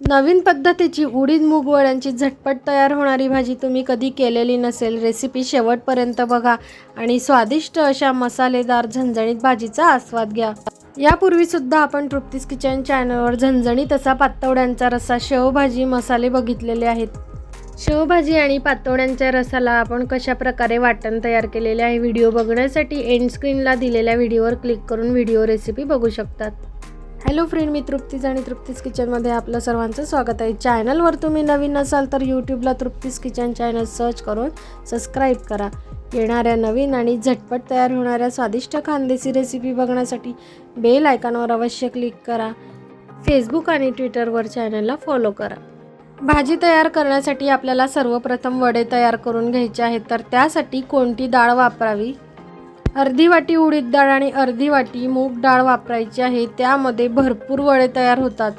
नवीन पद्धतीची उडीद मूग वड्यांची झटपट तयार होणारी भाजी तुम्ही कधी केलेली नसेल रेसिपी शेवटपर्यंत बघा आणि स्वादिष्ट अशा मसालेदार झणझणीत भाजीचा आस्वाद घ्या. यापूर्वीसुद्धा आपण तृप्तीस किचन चॅनलवर झणझणीत असा पातवड्यांचा रस्सा शेवभाजी मसाले बघितलेले आहेत. शेवभाजी आणि पातोड्यांच्या रसाला आपण कशा प्रकारे वाटण तयार केलेले आहे व्हिडिओ बघण्यासाठी एंड स्क्रीनला दिलेल्या व्हिडिओवर क्लिक करून व्हिडिओ रेसिपी बघू शकतात. हॅलो फ्रेंड मी तृप्तीज आणि तृप्तीज किचनमध्ये आपलं सर्वांचं स्वागत आहे. चॅनलवर तुम्ही नवीन असाल तर यूट्यूबला तृप्तीज किचन चॅनल सर्च करून सबस्क्राईब करा. येणाऱ्या नवीन आणि झटपट तयार होणाऱ्या स्वादिष्ट खानदेशी रेसिपी बघण्यासाठी बेल आयकॉनवर अवश्य क्लिक करा. फेसबुक आणि ट्विटरवर चॅनलला फॉलो करा. भाजी तयार करण्यासाठी आपल्याला सर्वप्रथम वडे तयार करून घ्यायचे आहेत तर त्यासाठी कोणती डाळ वापरावी? अर्धी वाटी उडीद डाळ आणि अर्धी वाटी मूग डाळ वापरायची आहे. त्यामध्ये भरपूर वडे तयार होतात.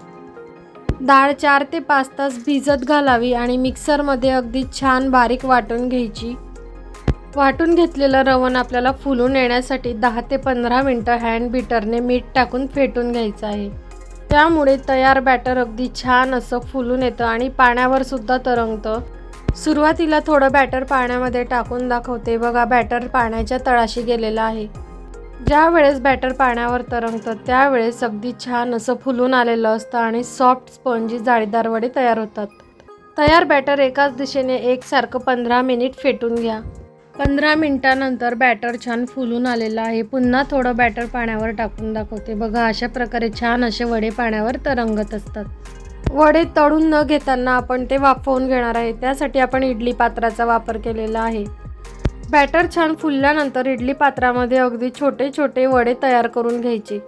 डाळ चार ते पाच तास भिजत घालावी आणि मिक्सरमध्ये अगदी छान बारीक वाटून घ्यायची. वाटून घेतलेलं रवण आपल्याला फुलून येण्यासाठी दहा ते पंधरा मिनटं हँड बीटरने मीठ टाकून फेटून घ्यायचं आहे. त्यामुळे तयार बॅटर अगदी छान असं फुलून येतं आणि पाण्यावर सुद्धा तरंगतं. सुरुवातीला थोडं बॅटर पाण्यामध्ये टाकून दाखवते. बघा बॅटर पाण्याच्या तळाशी गेलेलं आहे. ज्या वेळेस बॅटर पाण्यावर तरंगतं त्यावेळेस अगदी छान असं फुलून आलेलं असतं आणि सॉफ्ट स्पंजी जाळीदार वडे तयार होतात. तयार बॅटर एकाच दिशेने एकसारखं पंधरा मिनिट फेटून घ्या. पंधरा मिनिटानंतर बॅटर छान फुलून आलेलं आहे. पुन्हा थोडं बॅटर पाण्यावर टाकून दाखवते. बघा अशा प्रकारे छान असे वडे पाण्यावर तरंगत असतात. वडे तळून न घेताना आपण ते वाफवून घेणार आहे. त्यासाठी आपण इडली पात्राचा वापर केलेला आहे. बॅटर छान फुलल्यानंतर इडली पात्रामध्ये अगदी छोटे छोटे वडे तयार करून घ्यायचे.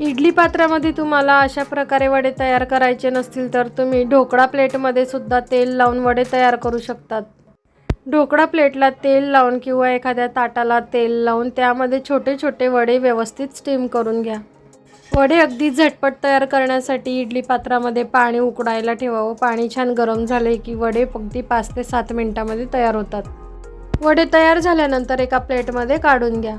इडली पात्रामध्ये तुम्हाला अशा प्रकारे वडे तयार करायचे नसतील तर तुम्ही ढोकळा प्लेटमध्ये सुद्धा तेल लावून वडे तयार करू शकतात. ढोकळा प्लेटला तेल लावून किंवा एखाद्या ताटाला तेल लावून त्यामध्ये छोटे छोटे वडे व्यवस्थित स्टीम करून घ्या. वडे अगदी झटपट तयार करण्यासाठी इडली पात्रामध्ये पाणी उकडायला ठेवावं. पाणी छान गरम झाले की वडे अगदी पाच ते सात मिनिटामध्ये तयार होतात. वडे तयार झाल्यानंतर एका प्लेटमध्ये काढून घ्या.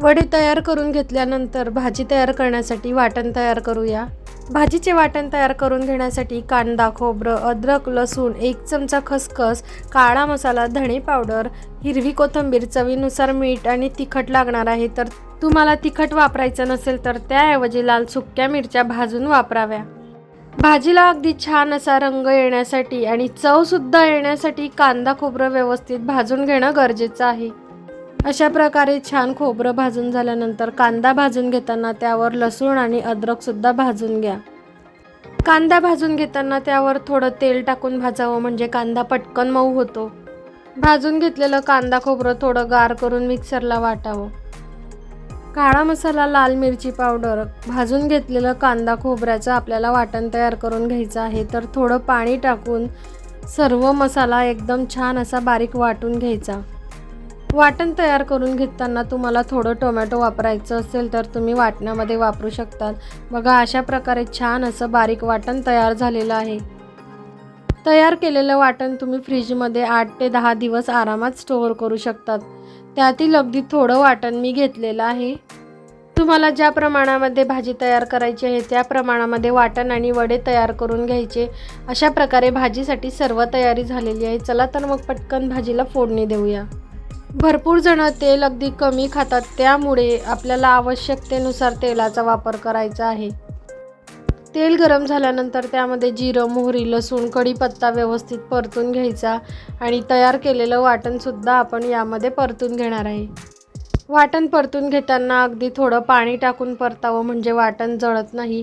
वडे तयार करून घेतल्यानंतर भाजी तयार करण्यासाठी वाटण तयार करूया. भाजीचे वाटण तयार करून घेण्यासाठी कांदा खोबरं अद्रक लसूण एक चमचा खसखस काळा मसाला धणे पावडर हिरवी कोथिंबीर चवीनुसार मीठ आणि तिखट लागणार आहे तर तुम्हाला तिखट वापरायचं नसेल तर त्याऐवजी लाल सुक्या मिरच्या भाजून वापराव्या. भाजीला अगदी छान असा रंग येण्यासाठी आणि चवसुद्धा येण्यासाठी कांदा खोबरं व्यवस्थित भाजून घेणं गरजेचं आहे. अशा प्रकारे छान खोबरं भाजून झाल्यानंतर कांदा भाजून घेताना त्यावर लसूण आणि अद्रकसुद्धा भाजून घ्या. कांदा भाजून घेताना त्यावर थोडं तेल टाकून भाजावं म्हणजे कांदा पटकन मऊ होतो. भाजून घेतलेलं कांदा खोबरं थोडं गार करून मिक्सरला वाटावं. काळा मसाला लाल मिरची पावडर भाजून घेतलेलं कांदा खोबऱ्याचं आपल्याला वाटण तयार करून घ्यायचं आहे. तर थोडं पाणी टाकून सर्व मसाला एकदम छान असा बारीक वाटून घ्यायचा. वाटण तयार करून घेताना तुम्हाला थोडं टोमॅटो वापरायचं असेल तर तुम्ही वाटणामध्ये वापरू शकतात. बघा अशा प्रकारे छान असं बारीक वाटण तयार झालेलं आहे. तयार केलेलं वाटण तुम्ही फ्रीजमध्ये आठ ते दहा दिवस आरामात स्टोअर करू शकतात. त्यातील अगदी थोडं वाटण मी घेतलेलं आहे. तुम्हाला ज्या प्रमाणामध्ये भाजी तयार करायची आहे त्या प्रमाणामध्ये वाटण आणि वडे तयार करून घ्यायचे. अशा प्रकारे भाजीसाठी सर्व तयारी झालेली आहे. चला तर मग पटकन भाजीला फोडणी देऊया. भरपूर जण तेल अगदी कमी खातात त्यामुळे आपल्याला आवश्यकतेनुसार तेलाचा वापर करायचा आहे. तेल गरम झाल्यानंतर त्यामध्ये जिरं मोहरी लसूण कढीपत्ता व्यवस्थित परतून घ्यायचा आणि तयार केलेलं वाटणसुद्धा आपण यामध्ये परतून घेणार आहे. वाटण परतून घेताना अगदी थोडं पाणी टाकून परतावं म्हणजे वाटण जळत नाही.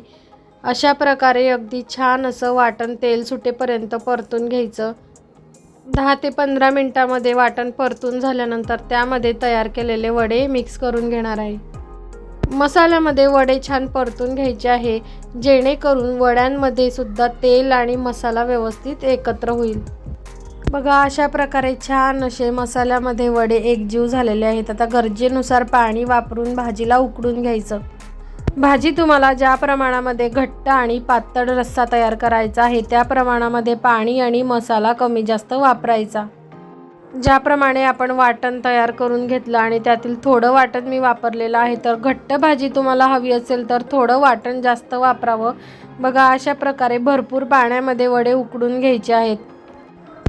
अशा प्रकारे अगदी छान असं वाटण तेल सुटेपर्यंत परतून घ्यायचं. दहा ते पंधरा मिनटामध्ये वाटण परतून झाल्यानंतर त्यामध्ये तयार केलेले वडे मिक्स करून घेणार आहे. मसाल्यामध्ये वडे छान परतून घ्यायचे आहे. जेणेकरून वड्यांमध्ये सुद्धा तेल आणि मसाला व्यवस्थित एकत्र होईल. बघा अशा प्रकारे छान असे मसाल्यामध्ये वडे एकजीव झालेले आहेत. आता गरजेनुसार पाणी वापरून भाजीला उकडून घ्यायचं. भाजी तुम्हाला ज्या प्रमाणामध्ये घट्ट आणि पातळ रस्सा तयार करायचा आहे त्या प्रमाणामध्ये पाणी आणि मसाला कमी जास्त वापरायचा. ज्याप्रमाणे आपण वाटण तयार करून घेतलं आणि त्यातील थोडं वाटण मी वापरलेलं आहे तर घट्ट भाजी तुम्हाला हवी असेल तर थोडं वाटण जास्त वापरावं. बघा अशा प्रकारे भरपूर पाण्यामध्ये वडे उकडून घ्यायचे आहेत.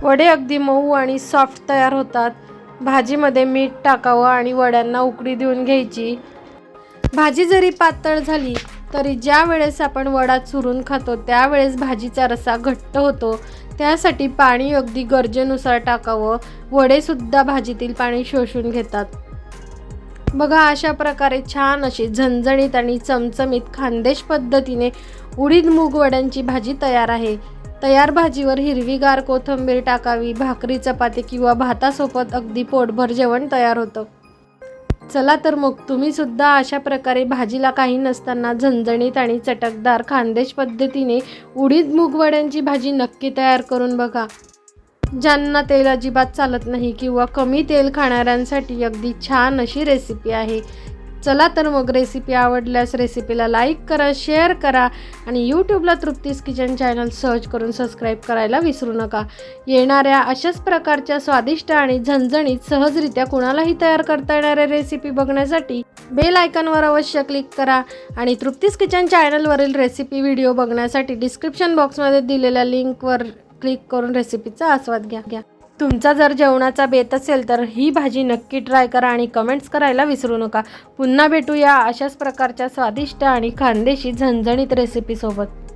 वडे अगदी मऊ आणि सॉफ्ट तयार होतात. भाजीमध्ये मीठ टाकावं आणि वड्यांना उकडी देऊन घ्यायची. भाजी जरी पातळ झाली तरी ज्या वेळेस आपण वडा चुरून खातो त्यावेळेस भाजीचा रसा घट्ट होतो. त्यासाठी पाणी अगदी गरजेनुसार टाकावं. वडेसुद्धा भाजीतील पाणी शोषून घेतात. बघा अशा प्रकारे छान अशी झणझणीत आणि चमचमीत खानदेश पद्धतीने उडीद मूग वड्यांची भाजी तयार आहे. तयार भाजीवर हिरवीगार कोथिंबीर टाकावी भाकरी चपाती किंवा भातासोबत अगदी पोटभर जेवण तयार होतं. चला तर मग तुम्ही सुद्धा अशा प्रकारे भाजीला काही नसताना झणझणीत आणि चटकदार खानदेश पद्धतीने उडीद मूगवड्यांची भाजी नक्की तयार करून बघा. ज्यांना तेल अजिबात चालत नाही किंवा कमी तेल खाणाऱ्यांसाठी अगदी छान अशी रेसिपी आहे. चला तर मग रेसिपी आवडल्यास रेसिपीला लाईक करा शेअर करा आणि यूट्यूबला तृप्तीस किचन चॅनल सर्च करून सबस्क्राईब करायला विसरू नका. येणाऱ्या अशाच प्रकारच्या स्वादिष्ट आणि झणझणीत सहजरित्या कुणालाही तयार करता येणाऱ्या रेसिपी बघण्यासाठी बेल आयकॉनवर अवश्य क्लिक करा आणि तृप्तीस किचन चॅनलवरील रेसिपी व्हिडिओ बघण्यासाठी डिस्क्रिप्शन बॉक्समध्ये दिलेल्या लिंकवर क्लिक करून रेसिपीचा आस्वाद घ्या घ्या. तुमचा जर जेवणाचा बेत असेल तर ही भाजी नक्की ट्राय करा आणि कमेंट्स करायला विसरू नका. पुन्हा भेटूया अशाच प्रकारच्या स्वादिष्ट आणि खानदेशी झणझणीत रेसिपीसोबत